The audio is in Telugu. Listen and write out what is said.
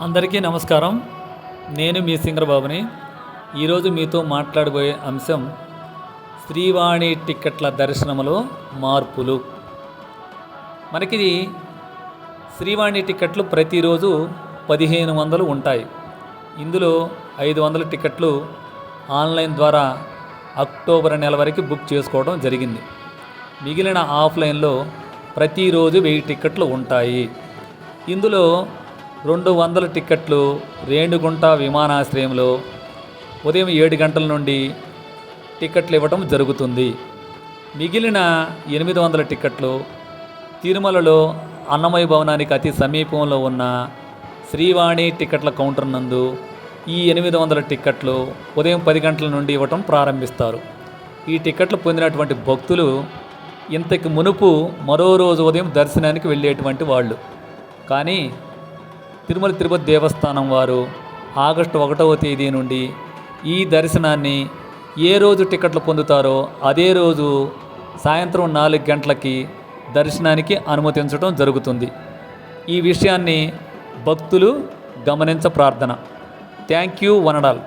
అందరికీ నమస్కారం. నేను మీ సింగరబాబుని. ఈరోజు మీతో మాట్లాడబోయే అంశం శ్రీవాణి టిక్కెట్ల దర్శనములో మార్పులు. మనకి శ్రీవాణి టిక్కెట్లు ప్రతిరోజు పదిహేను వందలు ఉంటాయి. ఇందులో ఐదు వందల టిక్కెట్లు ఆన్లైన్ ద్వారా అక్టోబర్ నెల వరకు బుక్ చేసుకోవడం జరిగింది. మిగిలిన ఆఫ్లైన్లో ప్రతిరోజు వెయ్యి టిక్కెట్లు ఉంటాయి. ఇందులో రెండు వందల టిక్కెట్లు రేణుగుంట విమానాశ్రయంలో ఉదయం ఏడు గంటల నుండి టిక్కెట్లు ఇవ్వటం జరుగుతుంది. మిగిలిన ఎనిమిది వందల టిక్కెట్లు తిరుమలలో అన్నమయ భవనానికి అతి సమీపంలో ఉన్న శ్రీవాణి టిక్కెట్ల కౌంటర్ నందు ఈ ఎనిమిది వందల టిక్కెట్లు ఉదయం పది గంటల నుండి ఇవ్వటం ప్రారంభిస్తారు. ఈ టిక్కెట్లు పొందినటువంటి భక్తులు ఇంతకు మునుపు మరో రోజు ఉదయం దర్శనానికి వెళ్ళేటువంటి వాళ్ళు. కానీ తిరుమల తిరుపతి దేవస్థానం వారు ఆగస్టు ఒకటవ తేదీ నుండి ఈ దర్శనాన్ని ఏ రోజు టికెట్లు పొందుతారో అదే రోజు సాయంత్రం నాలుగు గంటలకి దర్శనానికి అనుమతించడం జరుగుతుంది. ఈ విషయాన్ని భక్తులు గమనించ ప్రార్థన. Thank you వనడాల్.